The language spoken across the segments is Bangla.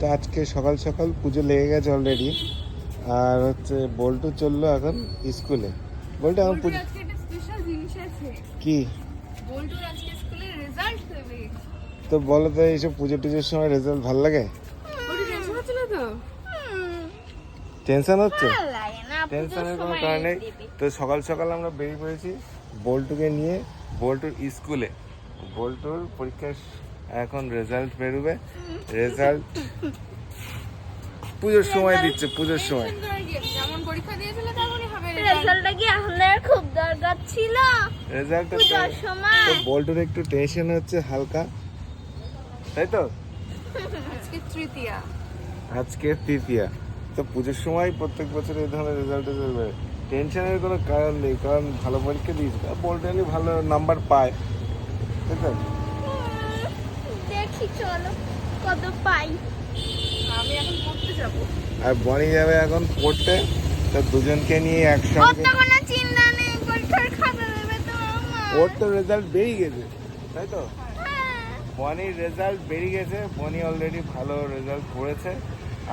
তো আজকে সকাল সকাল পুজো লেগে গেছে অলরেডি আর হচ্ছে বল্টু চলল এখন স্কুলে। বল্টু এখন পুজো কি? বল্টুর আজকে স্কুলে রেজাল্ট দেবে। তো বলো তো এইসব পুজো টুজোর সময় রেজাল্ট ভালো লাগে? টেনশন হচ্ছে টেনশনের কোনো কারণ নেই। তো সকাল সকাল আমরা বেরিয়ে পড়েছি বল্টুকে নিয়ে বল্টুর স্কুলে। বল্টুর পরীক্ষার এখন রেজাল্ট বেরোবে। রেজাল্ট পুজোর সময় দিচ্ছে পুজোর সময়। টেনশন করার কি আছে? যেমন পরীক্ষা দিয়েছিল তেমনই হবে রেজাল্টটা কি আমাদের খুব দরকার ছিল? রেজাল্ট পূজার সময়। তো বল্টুর একটু টেনশন হচ্ছে হালকা। তাই তো? আজকে তৃতীয়া। আজকে তৃতীয়া। তো পুজোর সময় প্রত্যেক বছর এই ধরনের রেজাল্ট টেনশনের কোনো কারণ নেই কারণ ভালো পরীক্ষা দিয়েছিল বল্টুনি ভালো নাম্বার পায়। তাই তো? দেখি চলো কত পাই। আমি এখন পড়তে যাব। আর বনি যাবে এখন পড়তে তো দুজনকে নিয়ে একসঙ্গে তো কোনো চিন্তা নেই পরীক্ষার খাতা দেবে তো ওর তো রেজাল্ট বেরিয়ে গেছে তাই তো? হ্যাঁ। বনির রেজাল্ট বেরিয়ে গেছে বনি অলরেডি ভালো রেজাল্ট করেছে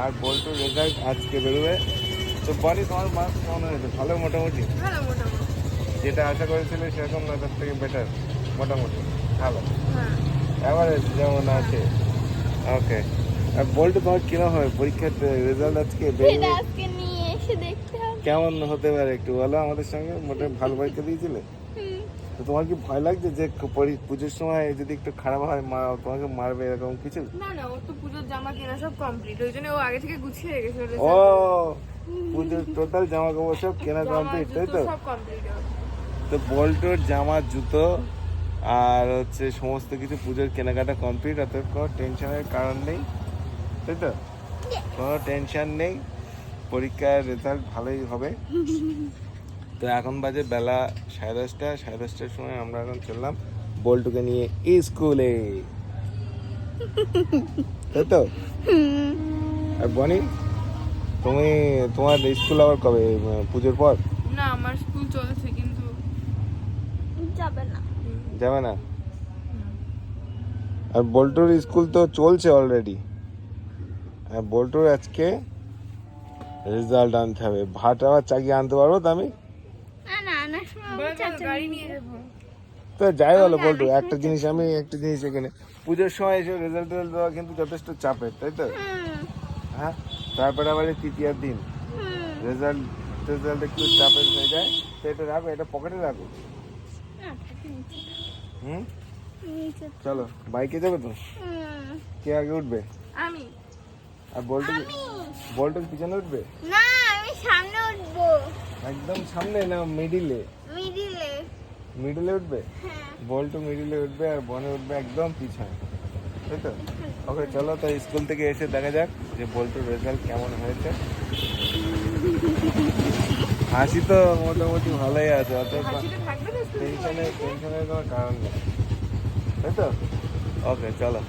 আর বল্টুর রেজাল্ট আজকে বেরোবে। তো বনি তোমার মার্কস কেমন হয়েছে? ভালো মোটামুটি? ভালো মোটামুটি। যেটা আশা করেছিলে সেরকম না তার থেকে বেটার মোটামুটি ভালো। হ্যাঁ। অ্যাভারেজ যেমন আছে ওকে আর বল্টু তোমার কিরম হবে পরীক্ষার রেজাল্ট আজকে সেটা বেরোবে আজকে নিয়ে এসে দেখতে হবে কেমন হতে পারে একটু বলো আমাদের সঙ্গে? মোটে ভালো পরীক্ষা দিয়েছিলে? তো তোমার কি ভয় লাগছে যে পুজোর সময় যদি একটু খারাপ হয় মা তোমাকে মারবে এরকম কিছু? না না ওর তো পুজোর জামা কেনা সব কমপ্লিট ওই জন্য ও আগে থেকে গুছিয়ে রেখেছিল ও পুজোর টোটাল জামা কাপড় সব কেনা কমপ্লিট তাই তো? সব কমপ্লিট তো বল্টুর জামা জুতো আর হচ্ছে সমস্ত কিছু পুজোর কেনাকাটা কমপ্লিট অর্থাৎ কোনো টেনশনের কারণ নেই। তাই তো? কোনো টেনশন নেই। পরীক্ষার রেজাল্ট ভালোই হবে। তো এখন বাজে বেলা সাড়ে দশটা। সাড়ে দশটার সময় আমরা এখন চললাম বল্টুকে নিয়ে স্কুলে। তাই তো? আর বনি তুমি তোমার স্কুল আবার কবে? পুজোর পর? না আমার স্কুল চলছে কিন্তু যাবে না। যাবে না। আর বল্টুর স্কুল তো চলছে অলরেডি আর বল্টুর আজকে রেজাল্ট আনতে হবে। ভাত আবার চাকিয়ে আনতে পারব তো আমি? তো যাই বলো বল্টু একটা জিনিস আমি একটা জিনিস এখানে। পুজোর সময় এসে রেজাল্ট দেওয়া কিন্তু যথেষ্ট চাপের তাই তো? হ্যাঁ? তারপরে আবার এই তৃতীয়ার দিন। রেজাল্ট রেজাল্ট একটু চাপের হয়ে যায়। তো এটা রাখো এটা পকেটে রাখো। হুম? চলো বাইকে যাবে তো? কে আগে উঠবে? আমি। আর বল্টু আমি। বল্টুর পিছনে উঠবে? না আমি সামনে উঠবো। একদম সামনে না মিডিলে মিডিলে মিডিলে উঠবে? হ্যাঁ। বল্টু মিডিলে উঠবে আর বনে উঠবে একদম পিছনে। তাই তো? ওকে চলো তো স্কুল থেকে এসে দেখা যাক যে বল্টুর রেজাল্ট কেমন হয়েছে। হাসি তো মোটামুটি ভালোই আছে অত টেনশনের টেনশনের কোনো কারণ নেই তাই তো ওকে চলো